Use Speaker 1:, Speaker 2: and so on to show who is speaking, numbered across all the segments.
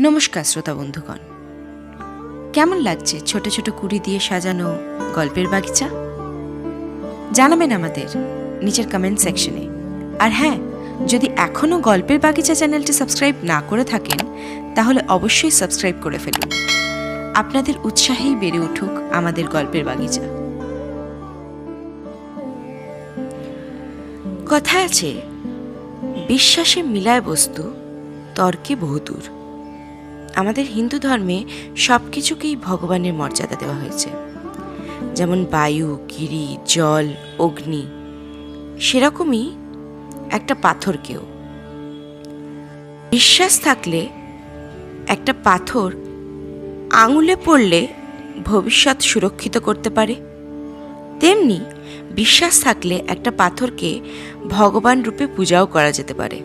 Speaker 1: নমস্কার শ্রোতা বন্ধুগণ। কেমন লাগছে ছোট ছোট কুড়ি দিয়ে সাজানো গল্পের বাগিচা? জানাবেন আমাদের নিচের কমেন্ট সেকশনে আর হ্যাঁ যদি এখনও গল্পের বাগিচা চ্যানেলটি সাবস্ক্রাইব না করে থাকেন, তাহলে অবশ্যই সাবস্ক্রাইব করে ফেলুন। আপনাদের উৎসাহেই বেড়ে উঠুক আমাদের গল্পের বাগিচা। কথা আছে, বিশ্বাসে মিলায় বস্তু, তর্কে বহুদূর। আমাদের হিন্দু ধর্মে সব কিছুকেই ভগবানের মর্যাদা দেওয়া হয়েছে। যেমন বায়ু, গিরি, জল, অগ্নি, সেরকমই একটা পাথরকেও। বিশ্বাস থাকলে একটা পাথর আঙুলে পড়লে ভবিষ্যৎ সুরক্ষিত করতে পারে। তেমনি বিশ্বাস থাকলে একটা পাথরকে ভগবান রূপে পূজাও করা যেতে পারে।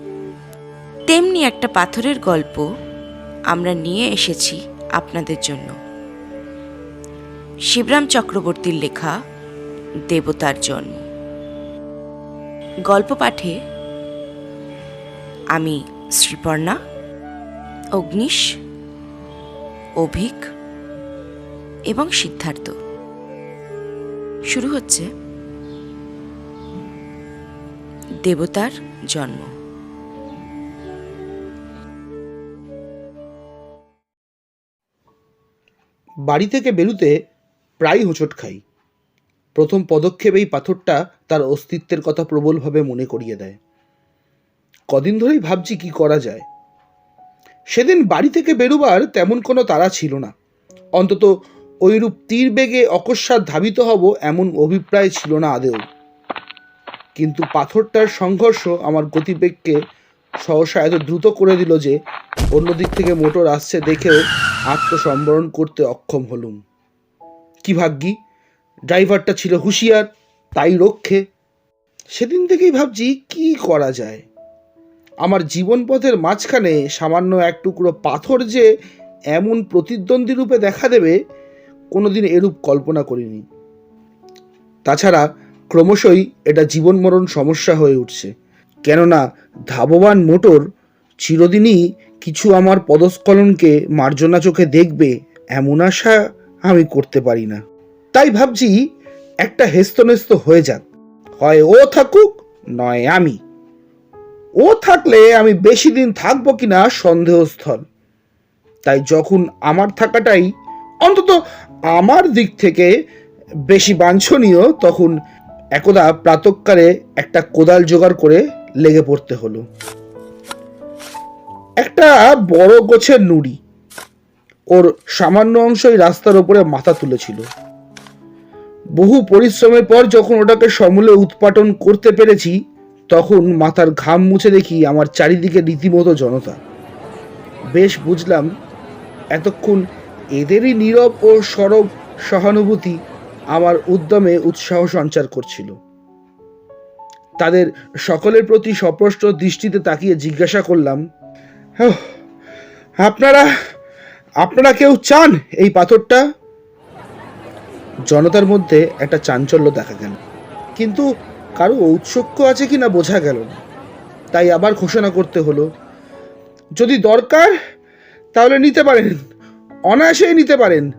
Speaker 1: তেমনি একটা পাথরের গল্প আমরা নিয়ে এসেছি আপনাদের জন্য। শিবরাম চক্রবর্তীর লেখা, দেবতার জন্ম। গল্প পাঠে, আমি শ্রীপর্ণা, অগ্নিশ, অভিক এবং সিদ্ধার্থ। শুরু হচ্ছে দেবতার জন্ম।
Speaker 2: বাড়ি থেকে বেরুতে প্রায় হোঁচট খাই। প্রথম পদক্ষেপেই পাথরটা তার অস্তিত্বের কথা প্রবলভাবে মনে করিয়ে দেয়। কদিন ধরেই ভাবছি কি করা যায়। সেদিন বাড়ি থেকে বেরোবার তেমন কোনো তাড়া ছিল না। অন্তত ওইরূপ তীর বেগে অকস্মাৎ ধাবিত হব এমন অভিপ্রায় ছিল না আদেও। কিন্তু পাথরটার সংঘর্ষ আমার গতিবেগকে সহসা এত দ্রুত করে দিল যে অন্যদিক থেকে মোটর আসছে দেখেও আত্মসম্বরণ করতে অক্ষম হলুম। কি ভাগ্যি? ড্রাইভারটা ছিল হুঁশিয়ার, তাই রক্ষে। সেদিন থেকেই ভাবছি, কি করা যায়? আমার জীবনপথের মাঝখানে সামান্য এক টুকরো পাথর যে এমন প্রতিদ্বন্দ্বী রূপে দেখা দেবে, কোনোদিন এরূপ কল্পনা করিনি। তাছাড়া ক্রমশই এটা জীবন মরণ সমস্যা হয়ে উঠছে। কেননা ধাববান মোটর চিরদিনই কিছু আমার পদস্খলনকে মার্জনা চোখে দেখবে এমন আশা আমি করতে পারি না। তাই ভাবছি একটা হেস্তনেস্ত হয়ে যাক। হয় ও থাকুক, নয় আমি। ও থাকলে আমি বেশি দিন থাকব কিনা সন্দেহস্থল। তাই যখন আমার থাকাটাই অন্তত আমার দিক থেকে বেশি বাঞ্ছনীয়, তখন একদা প্রাতকালে একটা কোদাল জোগাড় করে লেগে পড়তে হলো। একটা বড় গোছের নুড়ি ওর সামান্য অংশই রাস্তার ওপরে মাথা তুলেছিল। বহু পরিশ্রমের পর যখন ওটাকে সমূলে উৎপাটন করতে পেরেছি, তখন মাথার ঘাম মুছে দেখি আমার চারিদিকে রীতিমতো জনতা। বেশ বুঝলাম, এতক্ষণ এদেরই নীরব ও সরব সহানুভূতি আমার উদ্যমে উৎসাহ সঞ্চার করছিল। তাদের সকলের প্রতি সপ্রষ্ট দৃষ্টিতে তাকিয়ে জিজ্ঞাসা করলাম "ওহ, আপনারা আপনারা কেউ চান এই পাথরটা? জনতার মধ্যে একটা চাঞ্চল্য দেখা গেল। কিন্তু কারও ঔৎসুক্য আছে কি না বোঝা গেল না। তাই আবার ঘোষণা করতে হলো যদি দরকার তাহলে নিতে পারেন। অনায়াসেই নিতে পারেন।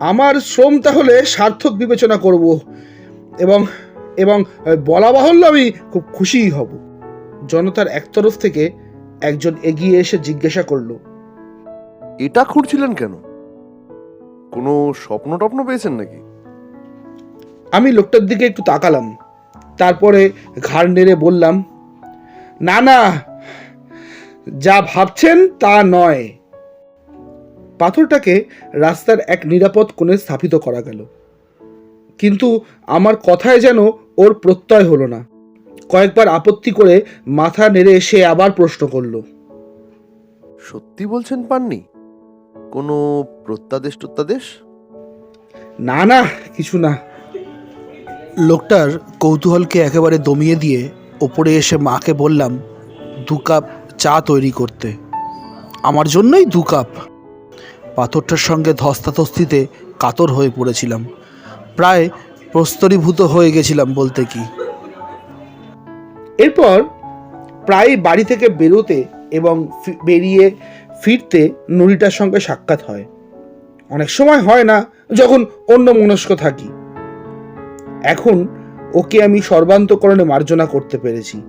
Speaker 2: আমার শ্রম তাহলে সার্থক বিবেচনা করব এবং এবং বলা বাহুল্য আমি খুব খুশিই হব। জনতার একতরফ থেকে একজন এগিয়ে এসে জিজ্ঞাসা করল
Speaker 3: এটা খুঁড়ছিলেন কেন? কোনো স্বপ্ন টপ্ন পেয়েছেন নাকি?
Speaker 2: আমি লোকটার দিকে একটু তাকালাম। তারপরে ঘাড় নেড়ে বললাম না না যা ভাবছেন তা নয়। পাথরটাকে রাস্তার এক নিরাপদ কোণে স্থাপিত করা গেল। কিন্তু আমার কথায় যেন ওর প্রত্যয় হলো না। কয়েকবার আপত্তি করে মাথা নেড়ে সে আবার প্রশ্ন করল।
Speaker 3: সত্যি বলছেন পাননি? কোনো প্রত্যাদেশ টত্যাদেশ?
Speaker 2: না না কিছু না। লোকটার কৌতূহলকে একেবারে দমিয়ে দিয়ে ওপরে এসে মাকে বললাম দু কাপ চা তৈরি করতে। আমার জন্যই দু কাপ। পাথরটার সঙ্গে ধস্তাধস্তিতে কাতর হয়ে পড়েছিলাম। প্রায় প্রস্তরীভূত হয়ে গেছিলাম বলতে কি। এরপর প্রায় বাড়ি থেকে বেরোতে এবং বেরিয়ে ফিরতে নুরিটার সঙ্গে সাক্ষাৎ হয়। অনেক সময় হয় না যখন অন্য মনস্ক থাকি। এখন ওকে আমি সর্বান্তকরণে মার্জনা করতে পেরেছি।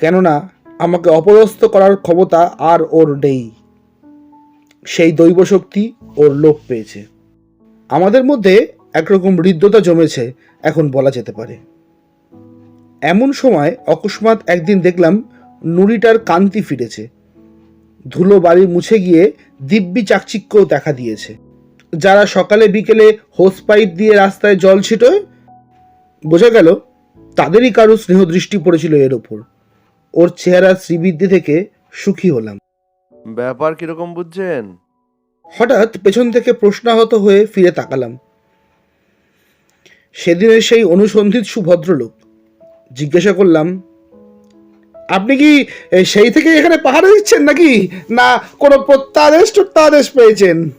Speaker 2: কেননা আমাকে অপদস্থ করার ক্ষমতা আর ওর নেই। সেই দৈব শক্তি ওর লোপ পেয়েছে। আমাদের মধ্যে একরকম হৃদ্যতা জমেছে এখন বলা যেতে পারে। এমন সময় অকস্মাৎ একদিন দেখলাম নুরিটার কান্তি ফিরেছে। ধুলো বাড়ি মুছে গিয়ে দিব্যি চাকচিক্যও দেখা দিয়েছে। যারা সকালে বিকেলে হোস পাইপ দিয়ে রাস্তায় জল ছিটোয় বোঝা গেল তাদেরই কারও স্নেহ দৃষ্টি পড়েছিল এর ওপর। ওর চেহারা শ্রীবৃদ্ধি থেকে সুখী হলাম।
Speaker 3: ব্যাপার কীরকম বুঝছেন?
Speaker 2: হঠাৎ পেছন থেকে প্রশ্নাহত হয়ে ফিরে তাকালাম। সেদিনের সেই অনুসন্ধিত সুভদ্রলোক। জিজ্ঞাসা করলাম আপনি কি সেই থেকে এখানে পাহাড়ে দিচ্ছেন নাকি? না কোনো প্রত্যাদেশ টত্যাদেশ পেয়েছেন?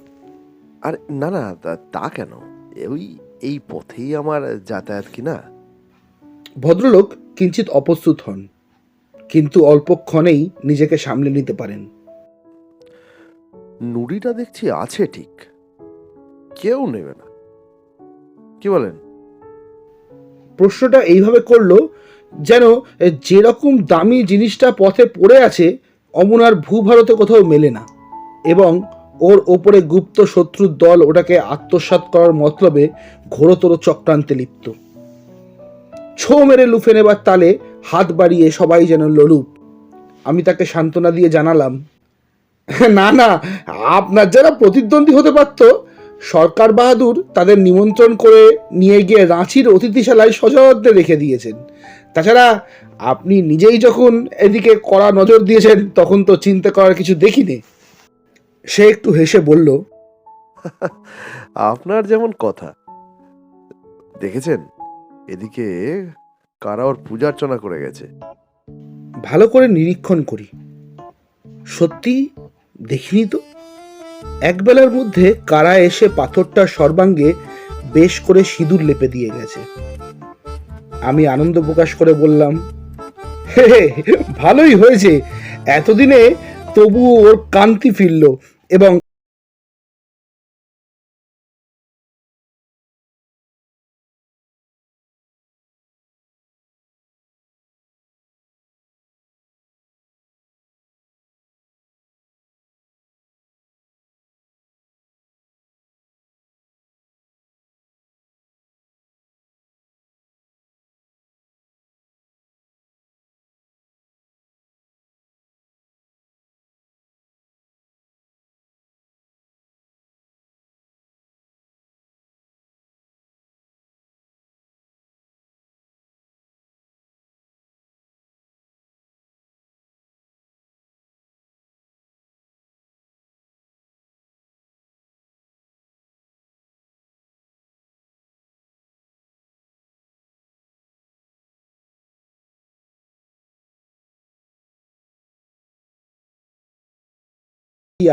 Speaker 3: আর না না তা- তা কেন? ওই এই পথেই আমার যাতায়াত কি না?
Speaker 2: ভদ্রলোক কিঞ্চিত অপ্রস্তুত হন কিন্তু অল্পক্ষণেই নিজেকে সামলে নিতে পারেন।
Speaker 3: নুড়িটা দেখছি আছে ঠিক কেউ নেবে না। কি বলেন?
Speaker 2: প্রশ্নটা এইভাবে করল যেন যেরকম দামি জিনিসটা পথে পড়ে আছে, অমন আর ভূভারতে কোথাও মেলে না। এবং ওর ওপরে গুপ্ত শত্রুর দল ওটাকে আত্মসাৎ করার মতলবে ঘোরতর চক্রান্তে লিপ্ত। ছো মেরে লুফে নেবার তালে হাত বাড়িয়ে সবাই যেন ললুপ আমি তাকে সান্ত্বনা দিয়ে জানালাম, না না, আপনার যারা প্রতিদ্বন্দ্বী হতে পারত সরকার বাহাদুর তাদের নিমন্ত্রণ করে নিয়ে গিয়ে রাঁচির অতিথিশালায় সযত্নে রেখে দিয়েছেন। তাছাড়া আপনি নিজেই যখন এদিকে কড়া নজর দিয়েছেন তখন তো চিন্তা করার কিছু দেখিনি। সে একটু হেসে বলল
Speaker 3: আপনার যেমন কথা। দেখেছেন? এদিকে কারা ওর পূজার্চনা করে গেছে?
Speaker 2: ভালো করে নিরীক্ষণ করি। সত্যি দেখিনি তো? একবেলার মধ্যে কারা এসে পাথরটার সর্বাঙ্গে বেশ করে সিঁদুর লেপে দিয়ে গেছে। আমি আনন্দ প্রকাশ করে বললাম, হে ভালোই হয়েছে। এতদিনে তবু ওর কান্তি ফিরল এবং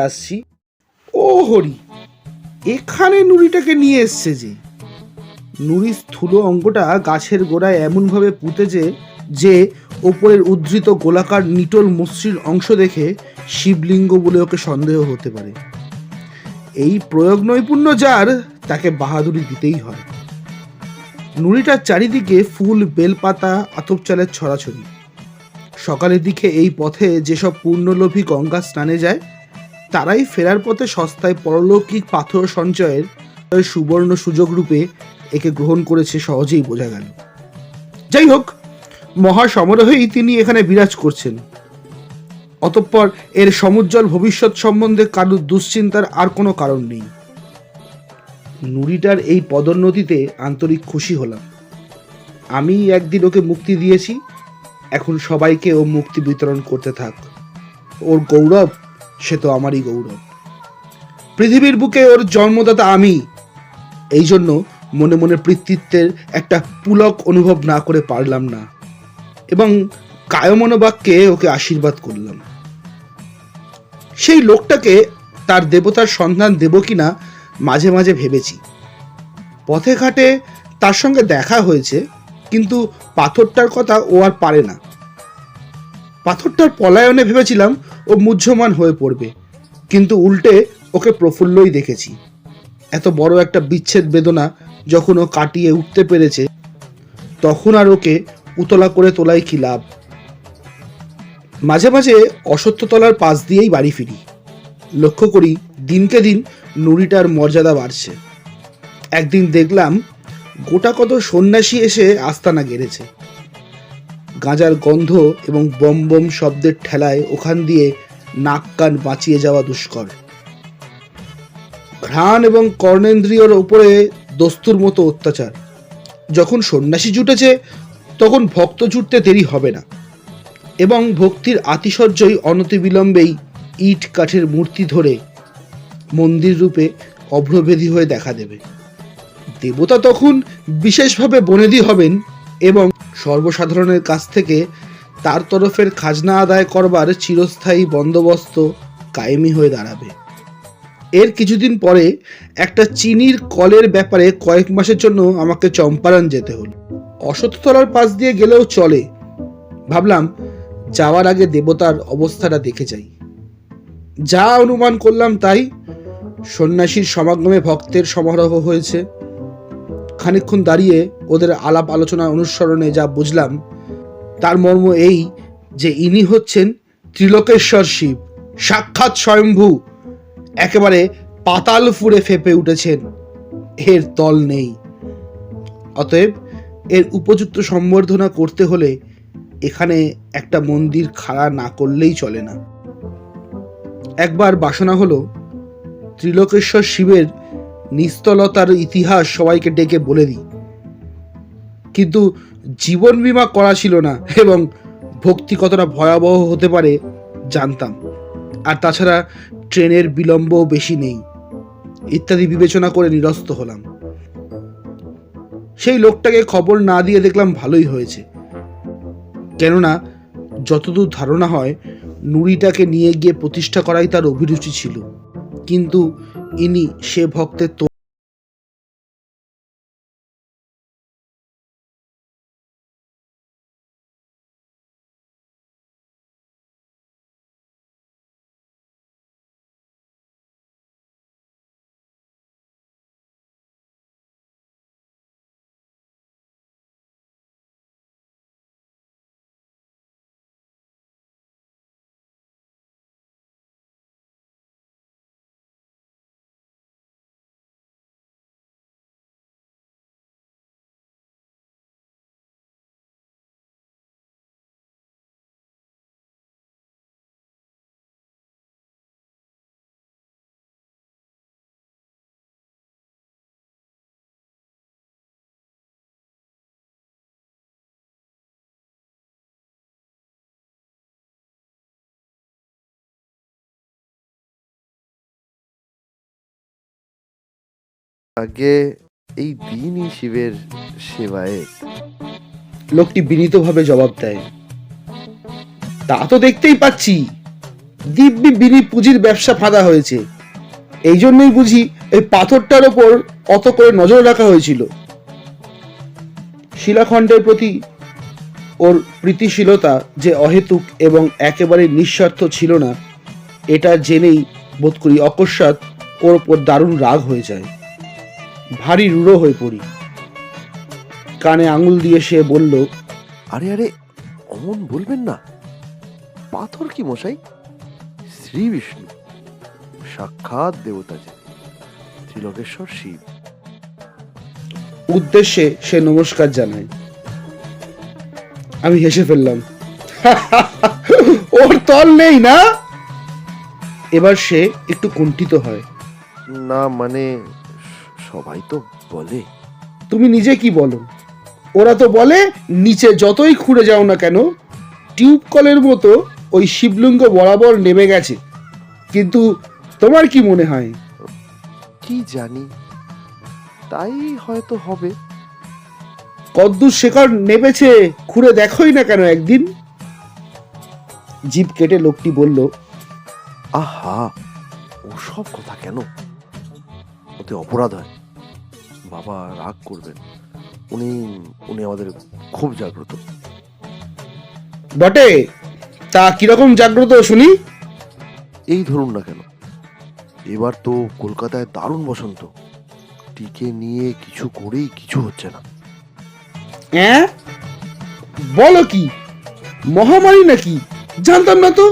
Speaker 2: আসছি। ও হরি, এখানে নুড়িটাকে নিয়ে এসছে যে। নুড়ির স্থূল অঙ্গটা গাছের গোড়ায় এমনভাবে পুঁতেছে যে ওপরের উদ্ধৃত গোলাকার নিটল মসৃণ অংশ দেখে শিবলিঙ্গ বলে ওকে সন্দেহ হতে পারে। এই প্রয়োগ নৈপুণ্য যার, তাকে বাহাদুরি দিতেই হয়। নুড়িটার চারিদিকে ফুল, বেলপাতা আতপ চালের ছড়াছড়ি। সকালের দিকে এই পথে যেসব পূর্ণলোভী গঙ্গা স্নানে যায় তারাই ফেরার পথে সস্তায় পরলৌকিক পাথর সঞ্চয়ের সুবর্ণ সুযোগ রূপে একে গ্রহণ করেছে সহজেই বোঝা গেল। যাই হোক মহা সমারোহেই তিনি এখানে বিরাজ করছেন। অতঃপর এর সমুজ্জ্বল ভবিষ্যৎ সম্বন্ধে কারুর দুশ্চিন্তার আর কোনো কারণ নেই। নুরিটার এই পদোন্নতিতে আন্তরিক খুশি হলাম। আমি একদিন ওকে মুক্তি দিয়েছি। এখন সবাইকে ও মুক্তি বিতরণ করতে থাক। ওর গৌরব সে তো আমারই গৌরব। পৃথিবীর বুকে ওর জন্মদাতা আমি। এই জন্য মনে মনে পিতৃত্বের একটা পুলক অনুভব না করে পারলাম না। এবং কায়মনোবাক্যে ওকে আশীর্বাদ করলাম। সেই লোকটাকে তার দেবতার সন্ধান দেব কিনা মাঝে মাঝে ভেবেছি। পথে ঘাটে তার সঙ্গে দেখা হয়েছে, কিন্তু পাথরটার কথা ও আর পারে না। পাথরটার পলায়নে ভেবেছিলাম ও মুহ্যমান হয়ে পড়বে। কিন্তু উল্টে ওকে প্রফুল্লই দেখেছি। এত বড় একটা বিচ্ছেদ বেদনা যখন ও কাটিয়ে উঠতে পেরেছে, তখন আর ওকে উতলা করে তোলাই কি লাভ? মাঝে মাঝে অসত্যতলার পাশ দিয়েই বাড়ি ফিরি। লক্ষ্য করি দিনকে দিন নুড়িটার মর্যাদা বাড়ছে। একদিন দেখলাম গোটা কত সন্ন্যাসী এসে আস্তানা গেড়েছে। গাঁজার গন্ধ এবং বম বম শব্দের ঠেলায় ওখান দিয়ে নাক কান বাঁচিয়ে যাওয়া দুষ্কর। ঘ্রাণ এবং কর্ণেন্দ্রিয়র উপরে দস্তুর মতো অত্যাচার। যখন সন্ন্যাসী জুটেছে, তখন ভক্ত জুটতে দেরি হবে না। এবং ভক্তির আতিশয্যই অনতিবিলম্বেই ইট কাঠের মূর্তি ধরে মন্দির রূপে অভ্রভেদী হয়ে দেখা দেবে। দেবতা তখন বিশেষভাবে বনেদি হবেন এবং সর্বসাধারণের কাছ থেকে তার তরফের খাজনা আদায় করবার চিরস্থায়ী বন্দোবস্ত কায়েমি হয়ে দাঁড়াবে। এর কিছুদিন পরে একটা চিনির কলের ব্যাপারে কয়েক মাসের জন্য আমাকে চম্পারণ যেতে হলো। অসত্যতলার পাশ দিয়ে গেলেও চলে। ভাবলাম যাওয়ার আগে দেবতার অবস্থাটা দেখে যাই। যা অনুমান করলাম তাই সন্ন্যাসীর সমাগমে ভক্তের সমারোহ হয়েছে। খানিকক্ষণ দাঁড়িয়ে ওদের আলাপ আলোচনা অনুসরণে যা বুঝলাম, তার মর্ম এই যে ইনি হচ্ছেন ত্রিলোকেশ্বর শিব, সাক্ষাৎ স্বয়ম্ভু, একেবারে পাতাল ফুড়ে ফেপে উঠেছেন। এর তল নেই। অতএব এর উপযুক্ত সম্বর্ধনা করতে হলে এখানে একটা মন্দির খাড়া না করলেই চলে না। একবার বাসনা হলো, ত্রিলোকেশ্বর শিবের নিস্তলতার ইতিহাস সবাইকে ডেকে বলে দিই। কিন্তু জীবন বীমা করা ছিল না এবং ভক্তি কতটা ভয়াবহ হতে পারে জানতাম। আর তাছাড়া ট্রেনের বিলম্বও বেশি নেই। ইত্যাদি বিবেচনা করে নিরস্ত হলাম। সেই লোকটাকে খবর না দিয়ে দেখলাম ভালোই হয়েছে। কেননা যতদূর ধারণা হয়, নুড়িটাকে নিয়ে গিয়ে প্রতিষ্ঠা করাই তার অভিরুচি ছিল। কিন্তু ইনি সে ভক্তের
Speaker 3: আগে এই দিনই শিবের সেবায়।
Speaker 2: লোকটি বিনীতভাবে জবাব দেয়, তা তো দেখতেই পাচ্ছি। দিব্যি বিনি পুঁজির ব্যবসা ফাঁদা হয়েছে। এই জন্যই বুঝি এই পাথরটার ওপর অত করে নজর রাখা হয়েছিল। শিলাখণ্ডের প্রতি ওর প্রীতিশীলতা যে অহেতুক এবং একেবারে নিঃস্বার্থ ছিল না, এটা জেনেই বোধ করি অকস্মাৎ ওর ওপর দারুণ রাগ হয়ে যায়। ভারী রূঢ় হয়ে পড়ি। কানে আঙুল দিয়ে সে বলল
Speaker 3: আরে আরে অমন বলবেন না। পাথর কি মশাই? শ্রী বিষ্ণু সাক্ষাৎ দেবতা যে ত্রিলোকেশ্বর শিব।
Speaker 2: উদ্দেশ্যে সে নমস্কার জানায়। আমি হেসে ফেললাম ওর তল নেই না? এবার সে একটু কুণ্ঠিত হয়।
Speaker 3: না মানে সবাই তো বলে।
Speaker 2: তুমি নিজে কি বলো? ওরা তো বলে নিচে যতই খুঁড়ে যাও না কেন টিউব কলের মতো ওই শিবলিঙ্গ বরাবর নেমে গেছে। কিন্তু তোমার কি মনে হয়?
Speaker 3: কি জানি তাই হয়তো হবে।
Speaker 2: কদ্দূর শেখর নেমেছে খুঁড়ে দেখোই না কেন একদিন। জিভ কেটে লোকটি বলল
Speaker 3: আহা ওসব কথা কেন? ওতে অপরাধ হয়। বাবা রাগ করবেন উনি উনি আমাদের খুব জাগ্রত।
Speaker 2: বটে তা কীরকম জাগ্রত শুনি?
Speaker 3: এই ধরুন না কেন এবার তো কলকাতায় দারুণ বসন্ত। টিকে নিয়ে কিছু করেই কিছু হচ্ছে না।
Speaker 2: হ্যাঁ বলো কি মহামারী নাকি? জানতাম না তো।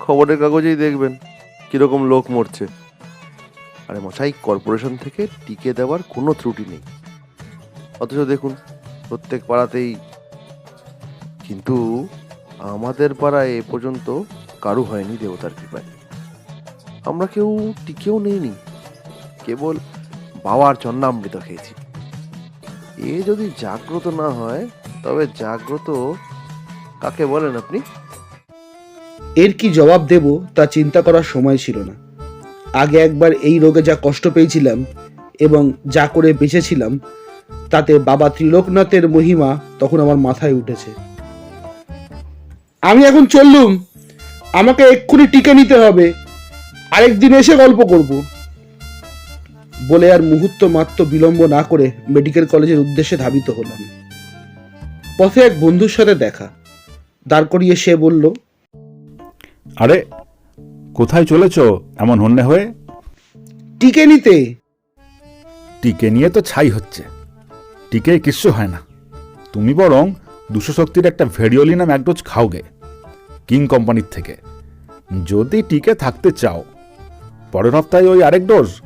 Speaker 3: খবরের কাগজেই দেখবেন কীরকম লোক মরছে। আরে মশাই কর্পোরেশন থেকে টিকে দেওয়ার কোনো ত্রুটি নেই। অথচ দেখুন, প্রত্যেক পাড়াতেই কিন্তু আমাদের পাড়ায় এ পর্যন্ত কারু হয়নি দেবতার কৃপায়। আমরা কেউ টিকেও নেইনি, কেবল বাবার চন্নামৃত খেয়েছি। এ যদি জাগ্রত না হয়, তবে জাগ্রত কাকে বলেন আপনি?
Speaker 2: এর কি জবাব দেব তা চিন্তা করার সময় ছিল না। আগে একবার এই রোগে যা কষ্ট পেয়েছিলাম এবং যা করে বেঁচেছিলাম, তাতে বাবা ত্রিলোকনাথের মহিমা তখন আমার মাথায় উঠেছে। আমি এখন চললুম, আমাকে এক্ষুনি টিকে নিতে হবে, আরেকদিন এসে গল্প করব। বলে আর মুহূর্ত মাত্র বিলম্ব না করে মেডিকেল কলেজের উদ্দেশ্যে ধাবিত হলাম। পথে এক বন্ধুর সাথে দেখা। দাঁড় করিয়ে সে বলল,
Speaker 4: আরে কোথায় চলেছ? এমন হন্যে হয়ে?
Speaker 2: টিকে নিতে।
Speaker 4: টিকে নিয়ে তো ছাই হচ্ছে। টিকে কিচ্ছু হয় না। তুমি বরং দুশো শক্তির একটা ভেরিওলিনাম এক ডোজ খাওগে কিং কোম্পানির থেকে। যদি টিকে থাকতে চাও পরের সপ্তাহে ওই আরেক ডোজ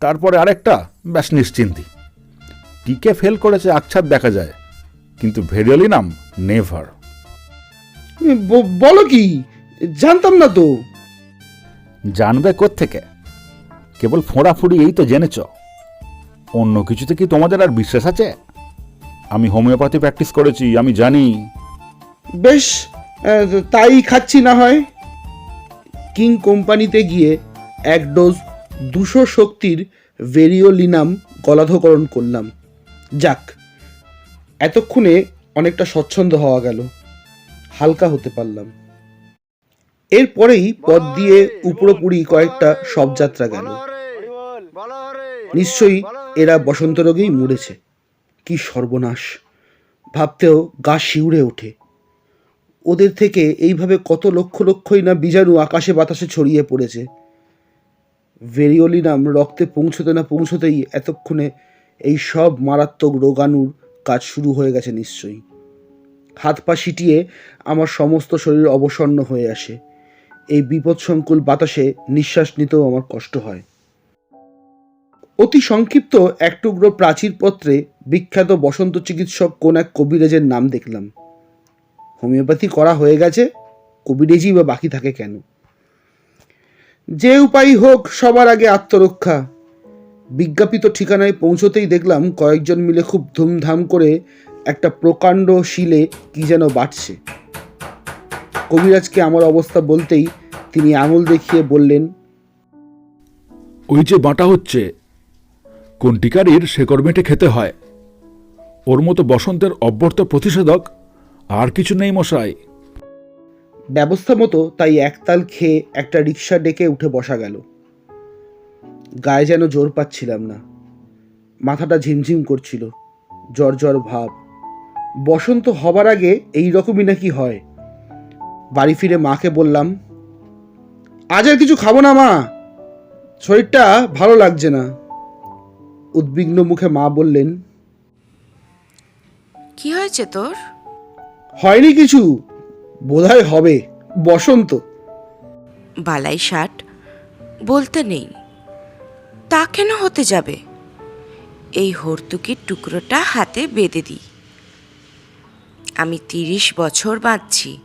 Speaker 4: তারপরে আরেকটা ব্যাস নিশ্চিন্তি। টিকে ফেল করেছে আচ্ছাদ দেখা যায় কিন্তু ভেরিওলিনাম নেভার।
Speaker 2: ব- বলো কি? জানতাম না তো।
Speaker 4: জানবে থেকে কেবল ফোঁড়াফুড়ি এই তো জেনেছ। অন্য কিছুতে কি তোমাদের আর বিশ্বাস আছে? আমি হোমিওপ্যাথি প্র্যাকটিস করেছি, আমি জানি।
Speaker 2: বেশ তাই খাচ্ছি না হয়। কিং কোম্পানিতে গিয়ে এক ডোজ দুশো শক্তির ভেরিওলিনাম গলাধকরণ করলাম। যাক, এতক্ষণে অনেকটা স্বচ্ছন্দ হওয়া গেল। হালকা হতে পারলাম। এরপরেই পথ দিয়ে উপরোপুরি কয়েকটা শবযাত্রা গেল। নিশ্চয়ই এরা বসন্ত রোগেই মরেছে। কি সর্বনাশ। ভাবতেও গা শিউরে ওঠে। ওদের থেকে এইভাবে কত লক্ষ লক্ষই না বীজাণু আকাশে বাতাসে ছড়িয়ে পড়েছে। ভেরিওলিনাম রক্তে পৌঁছতে না পৌঁছতেই এতক্ষণে এই সব মারাত্মক রোগাণুর কাজ শুরু হয়ে গেছে নিশ্চয়ই। হাত পা সিটিয়ে আমার সমস্ত শরীর অবসন্ন হয়ে আসে। এই বিপদসংকুল বাতাসে নিঃশ্বাস নিতেও আমার কষ্ট হয়। অতি সংক্ষিপ্ত এক টুকরো প্রাচীর পত্রে বিখ্যাত বসন্ত চিকিৎসক কোন এক কবিরাজের নাম দেখলাম। হোমিওপ্যাথি করা হয়ে গেছে, কবিরেজই বা বাকি থাকে কেন? যে উপায় হোক, সবার আগে আত্মরক্ষা। বিজ্ঞাপিত ঠিকানায় পৌঁছতেই দেখলাম কয়েকজন মিলে খুব ধুমধাম করে একটা প্রকাণ্ড শিলে কি যেন বাটছে। কবিরাজকে আমার অবস্থা বলতেই তিনি আঙুল দেখিয়ে বললেন
Speaker 4: ওই যে বাঁটা হচ্ছে কোন টিকারির শেকড় মেটে খেতে হয়। ওর মতো বসন্তের অব্যর্থ প্রতিষেধক আর কিছু নেই মশাই।
Speaker 2: ব্যবস্থা মতো তাই একতাল খেয়ে একটা রিক্সা ডেকে উঠে বসা গেল। গায়ে যেন জোর পাচ্ছিলাম না। মাথাটা ঝিমঝিম করছিল জ্বর জ্বর ভাব। বসন্ত হবার আগে এই রকমই নাকি হয়। বাড়ি ফিরে মাকে বললাম আজ আর কিছু খাব না মা। শরীরটা ভালো লাগছে না। উদ্বিগ্ন মুখে মা বললেন
Speaker 1: কি হয়েছে তোর?
Speaker 2: হয়নি কিছু। বোধহয় হবে। বসন্ত।
Speaker 1: বালাই ষাট বলতে নেই। তা কেন হতে যাবে? এই হর্তুকির টুকরোটা হাতে বেঁধে দিই। আমি তিরিশ বছর বাঁচছি।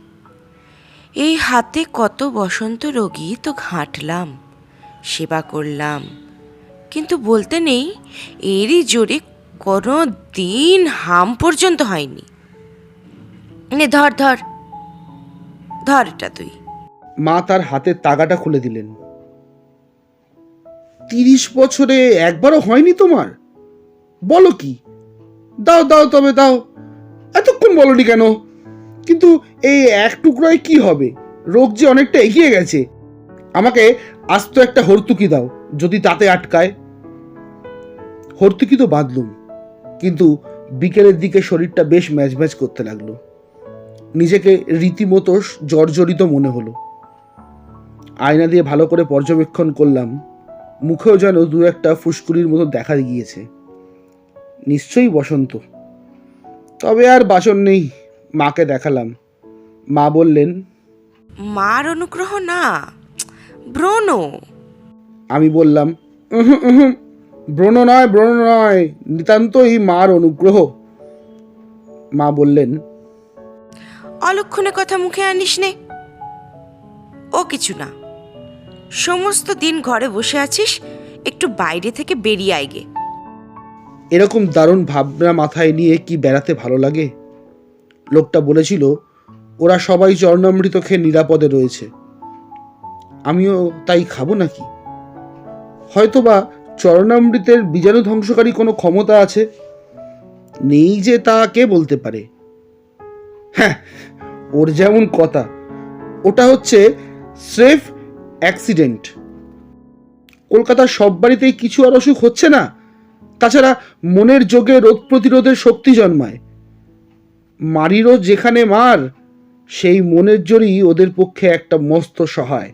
Speaker 1: এই হাতে কত বসন্ত রোগী তো ঘাঁটলাম, সেবা করলাম। কিন্তু বলতে নেই, এরই জোরে কোনো দিন হাম পর্যন্ত হয়নি। ধর ধর। ধর এটা তুই।
Speaker 2: মা তার হাতের তাগাটা খুলে দিলেন। তিরিশ বছরে একবারও হয়নি তোমার? বলো কি? দাও দাও তবে, দাও। এতক্ষণ বলনি কেন? কিন্তু এই এক টুকরোয় কি হবে? রোগ যে অনেকটা এগিয়ে গেছে। আমাকে আস্ত একটা হর্তুকি দাও, যদি তাতে আটকায়। হর্তুকি তো বাঁধলুম, কিন্তু বিকেলের দিকে শরীরটা বেশ ম্যাচ ম্যাচ করতে লাগল। নিজেকে রীতিমতো জর্জরিত মনে হলো। আয়না দিয়ে ভালো করে পর্যবেক্ষণ করলাম, মুখেও যেন দু একটা ফুসকুড়ির মতো দেখা গিয়েছে। নিশ্চয়ই বসন্ত, তবে আর বাসন নেই। মাকে দেখালাম। মা বললেন
Speaker 1: মার অনুগ্রহ না ব্রণ।
Speaker 2: আমি বললাম "উহুম, উহুম, ব্রণ নয় ব্রণ নয় নিতান্তই মার অনুগ্রহ। মা বললেন
Speaker 1: অলক্ষণে কথা মুখে আনিস নে। ও কিছু না। সমস্ত দিন ঘরে বসে আছিস একটু বাইরে থেকে বেরিয়ে আইগে
Speaker 2: এরকম দারুণ ভাবনা মাথায় নিয়ে কি বেড়াতে ভালো লাগে? লোকটা বলেছিল, ওরা সবাই চর্ণামৃত খেয়ে নিরাপদে রয়েছে। আমিও তাই খাব নাকি? হয়তোবা চরণামৃতের বীজাণু ধ্বংসকারী কোনো ক্ষমতা আছে? নেই যে তা কে বলতে পারে? হ্যাঁ ওর যেমন কথা। ওটা হচ্ছে স্রেফ অ্যাক্সিডেন্ট। কলকাতার সব বাড়িতেই কিছু আর অসুখ হচ্ছে না? তাছাড়া মনের যোগে রোগ প্রতিরোধের শক্তি জন্মায়। মারিরও যেখানে মার, সেই মনের জোরই ওদের পক্ষে একটা মস্ত সহায়।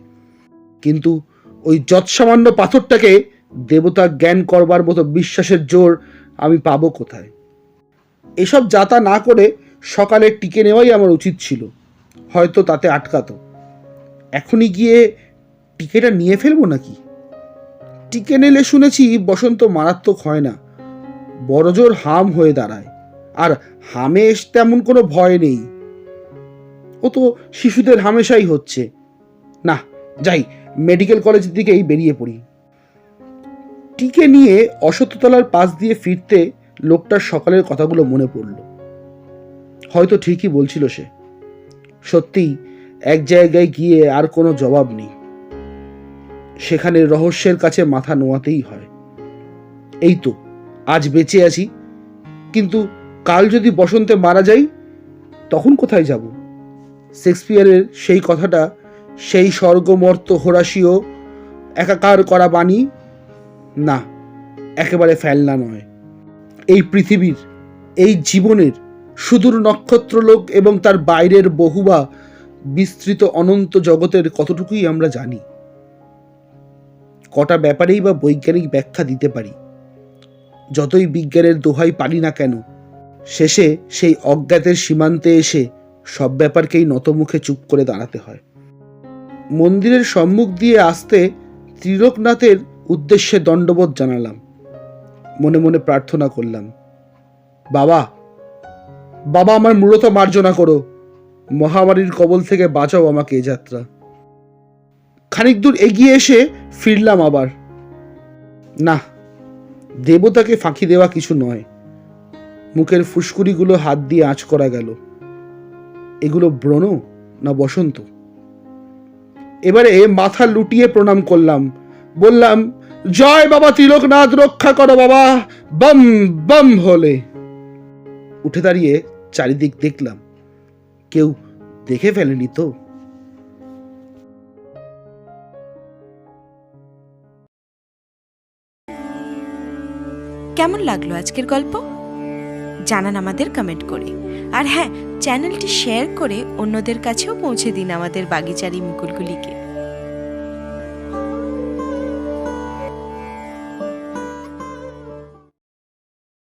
Speaker 2: কিন্তু ওই যৎসামান্য পাথরটাকে দেবতা জ্ঞান করবার মতো বিশ্বাসের জোর আমি পাবো কোথায়? এসব যাতা না করে সকালে টিকে নেওয়াই আমার উচিত ছিল, হয়তো তাতে আটকাতো। এখনই গিয়ে টিকেটা নিয়ে ফেলব নাকি? টিকে নিলে শুনেছি বসন্ত মারাত্মক হয় না, বড়জোর হাম হয়ে দাঁড়ায়। আর হামেশ তেমন কোনো ভয় নেই। ও তো শিশুদের হামেশাই হচ্ছে। না, যাই, মেডিকেল কলেজের দিকেই বেরিয়ে পড়ি। টিকে নিয়ে অসত্যতলার পাশ দিয়ে ফিরতে লোকটার সকালের কথাগুলো মনে পড়ল। হয়তো ঠিকই বলছিল সে। সত্যিই, এক জায়গায় গিয়ে আর কোনো জবাব নেই। সেখানে রহস্যের কাছে মাথা নোয়াতেই হয়। এই তো, আজ বেঁচে আছি, কিন্তু কাল যদি বসন্তে মারা যাই, তখন কোথায় যাব? শেক্সপিয়ারের সেই কথাটা, সেই স্বর্গমর্ত হোরাসীয় একাকার করা বাণী, না, একেবারে ফেলনা নয়। এই পৃথিবীর, এই জীবনের সুদূর নক্ষত্রলোক এবং তার বাইরের বহুবা বিস্তৃত অনন্ত জগতের কতটুকুই আমরা জানি? কটা ব্যাপারেই বা বৈজ্ঞানিক ব্যাখ্যা দিতে পারি। যতই বিজ্ঞানের দোহাই পারি না কেন শেষে সেই অজ্ঞাতের সীমান্তে এসে সব ব্যাপারকেই নতমুখে চুপ করে দাঁড়াতে হয়। মন্দিরের সম্মুখ দিয়ে আসতে ত্রিলোকনাথের উদ্দেশ্যে দণ্ডবোধ জানালাম। মনে মনে প্রার্থনা করলাম, বাবা বাবা আমার মূলত মার্জনা করো। মহামারীর কবল থেকে বাঁচাও আমাকে এ যাত্রা। খানিক দূর এগিয়ে এসে ফিরলাম আবার। না, দেবতাকে ফাঁকি দেওয়া কিছু নয়। মুখের ফুসকুড়িগুলো হাত দিয়ে আঁচ করা গেল। এগুলো ব্রণ না বসন্ত? এবারে মাথা লুটিয়ে প্রণাম করলাম। বললাম, জয় বাবা তিলকনাথ রক্ষা করো বাবা, বম বম হলে। উঠে দাঁড়িয়ে চারিদিক দেখলাম। কেউ দেখে ফেলেনি তো।
Speaker 1: কেমন লাগল আজকের গল্প? জানান আমাদের কমেন্ট করে। আর হ্যাঁ চ্যানেলটি শেয়ার করে অন্যদের কাছেও পৌঁছে দিন আমাদের বাগিচারি মুকুলগুলিকে।